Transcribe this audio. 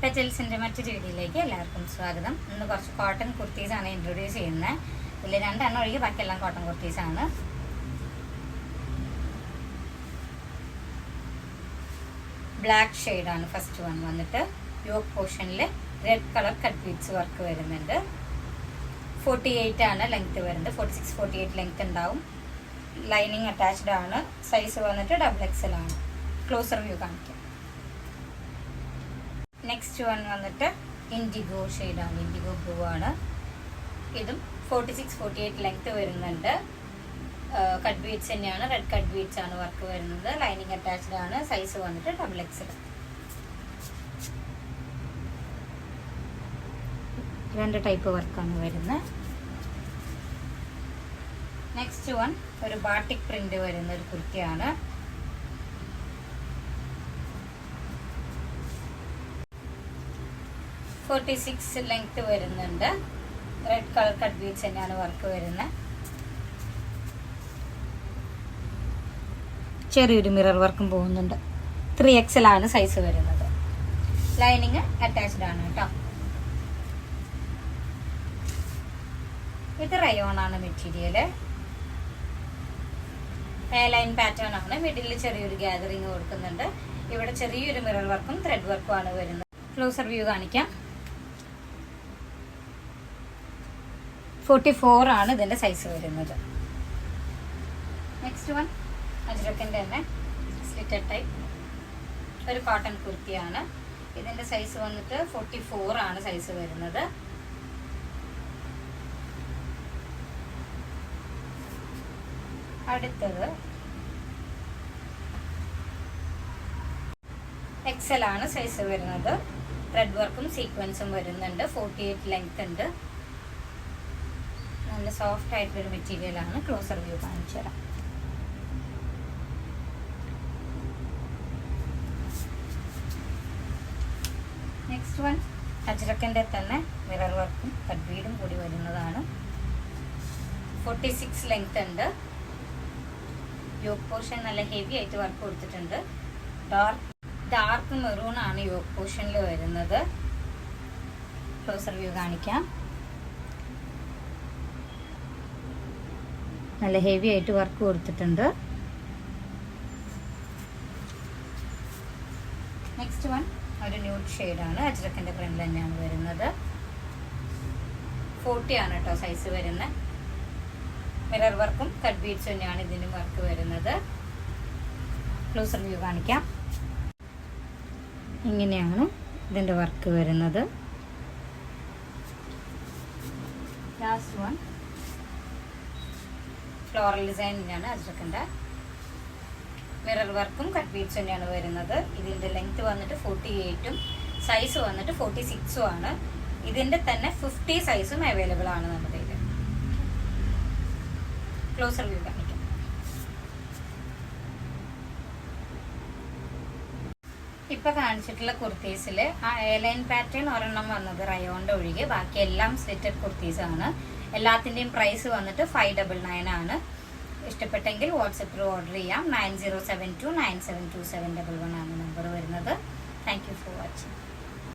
പെറ്റൽസിന്റെ മറ്റൊരു വീഡിയോയിലേക്ക് എല്ലാവർക്കും സ്വാഗതം. ഇന്ന് കുറച്ച് കോട്ടൺ കുർത്തീസാണ് ഇൻട്രൊഡ്യൂസ് ചെയ്യുന്നത് ഇതിൽ രണ്ടെണ്ണം ഒഴികെ ബാക്കിയെല്ലാം കോട്ടൺ കുർത്തീസാണ് ബ്ലാക്ക് ഷെയ്ഡാണ് ഫസ്റ്റ് വൺ വന്നിട്ട്. യോക്ക് പോർഷനിൽ red colour cut beads work വരുന്നുണ്ട്. ഫോർട്ടി എയ്റ്റ് ആണ് ലെങ്ത് വരുന്നത്. Forty six forty eight length ഉണ്ടാവും. ലൈനിങ് അറ്റാച്ച്ഡ് ആണ്. സൈസ് വന്നിട്ട് ഡബിൾ എക്സൽ ആണ് ക്ലോസർ വ്യൂ കാണിക്കാം. നെക്സ്റ്റ് വൺ വന്നിട്ട് ഇൻഡിഗോ ഷെയ്ഡാണ് ഇൻഡിഗോ ബ്ലൂ ആണ്. ഇതും forty six forty eight length വരുന്നുണ്ട് കട്ട് ബീഡ്സ് തന്നെയാണ്. റെഡ് കട്ട് ബീഡ്സ് ആണ് വർക്ക് വരുന്നത്. ലൈനിങ് അറ്റാച്ച്ഡ് ആണ്. സൈസ് വന്നിട്ട് ഡബിൾ എക്സ് രണ്ട് ടൈപ്പ് വർക്കാണ് വരുന്നത്. നെക്സ്റ്റ് വൺ ഒരു ബാട്ടിക് പ്രിന്റ് വരുന്ന ഒരു കുർത്തിയാണ്. ഫോർട്ടി സിക്സ് ലെങ്ത് വരുന്നുണ്ട്. റെഡ് കളർ കട്ട് ബീഡ്സ് തന്നെയാണ് വർക്ക് വരുന്നത്. ചെറിയൊരു മിറർ വർക്കും പോകുന്നുണ്ട്. ത്രീ എക്സൽ ആണ് സൈസ് വരുന്നത്. ലൈനിങ് അറ്റാച്ച്ഡ് ആണ് കേട്ടോ. ഇത് റയോൺ ആണ് മെറ്റീരിയൽ എ ലൈൻ പാറ്റേൺ ആണ്. മിഡിൽ ചെറിയൊരു ഗ്യാതറിങ് കൊടുക്കുന്നുണ്ട്. ഇവിടെ ചെറിയൊരു മിറർ വർക്കും ത്രെഡ് വർക്കും ആണ് വരുന്നത്. ക്ലോസർ വ്യൂ കാണിക്കാം. ഫോർട്ടി ഫോർ ആണ് ഇതിന്റെ സൈസ് വരുന്നത്. നെക്സ്റ്റ് വൺ അജ്രക്കിന്റെ തന്നെ സ്ലിറ്റഡ് ടൈപ്പ് ഒരു കോട്ടൺ കുർത്തിയാണ്. ഇതിന്റെ സൈസ് വന്നിട്ട് ഫോർട്ടി ഫോർ ആണ് സൈസ് വരുന്നത്. അടുത്തത് എക്സൽ ആണ് സൈസ് വരുന്നത്. ത്രെഡ് വർക്കും സീക്വൻസും വരുന്നുണ്ട്. ഫോർട്ടി എയ്റ്റ് ലെങ്ത് ഉണ്ട്. നല്ല സോഫ്റ്റ് ആയിട്ടുള്ളൊരു മെറ്റീരിയൽ ആണ് ക്ലോസർ വ്യൂ കാണിച്ചു തരാം. നെക്സ്റ്റ് വൺ അജ്രക്കന്റെ തന്നെ മിറർ വർക്കും കട്ട് കൂടി വരുന്നതാണ്. ഫോർട്ടി സിക്സ് ലെങ്ത് ഉണ്ട്. യോഗ് പോർഷൻ നല്ല ഹെവി ആയിട്ട് വർക്ക് കൊടുത്തിട്ടുണ്ട്. ഡാർക്ക് ഡാർക്ക് മെറൂൺ ആണ് യോഗ് പോർഷനിൽ വരുന്നത്. ക്ലോസർ വ്യൂ കാണിക്കാം. നല്ല ഹെവി ആയിട്ട് വർക്ക് കൊടുത്തിട്ടുണ്ട്. നെക്സ്റ്റ് വൺ ഒരു ന്യൂഡ് ഷെയ്ഡാണ് അജ്രക്കിന്റെ പ്രിന്റ് തന്നെയാണ് വരുന്നത്. ഫോർട്ടി ആണ് കേട്ടോ സൈസ് വരുന്ന മിറർ വർക്കും കട്ട് ബീഡ്സ് തന്നെയാണ് ഇതിനും വർക്ക് വരുന്നത്. ക്ലോസർ വ്യൂ കാണിക്കാം. ഇങ്ങനെയാണ് ഇതിന്റെ വർക്ക് വരുന്നത്. ലാസ്റ്റ് വൺ ഫ്ലോറൽ ഡിസൈൻ തന്നെയാണ് അജ്രക്കിന്റെ മിറർ വർക്കും കട്ട് ബീഡ്സ് തന്നെയാണ് വരുന്നത്. ഇതിന്റെ ലെങ്ത് വന്നിട്ട് ഫോർട്ടി എയ്റ്റും സൈസ് വന്നിട്ട് ഫോർട്ടി സിക്സും ആണ്. ഇതിന്റെ തന്നെ ഫിഫ്റ്റി സൈസും അവൈലബിൾ ആണ് നമ്മുടെ ഇത് ക്ലോസർ വ്യൂ കാണിക്കാം. ഇപ്പൊ കാണിച്ചിട്ടുള്ള കുർത്തീസിൽ ആ എയർലൈൻ പാറ്റേൺ ഒരെണ്ണം വന്നത് റയോണിന്റെ ഒഴികെ. ബാക്കി എല്ലാം സ്ലിറ്റഡ് കുർത്തീസ് ആണ് എല്ലാത്തിന്റെയും പ്രൈസ് വന്നിട്ട് ഫൈവ് ഡബിൾ നയൻ ആണ്. ഇഷ്ടപ്പെട്ടെങ്കിൽ വാട്സപ്പിൽ ഓർഡർ ചെയ്യാം. Nine zero seven two nine seven two seven double one ആണ് നമ്പർ വരുന്നത്. Thank you for watching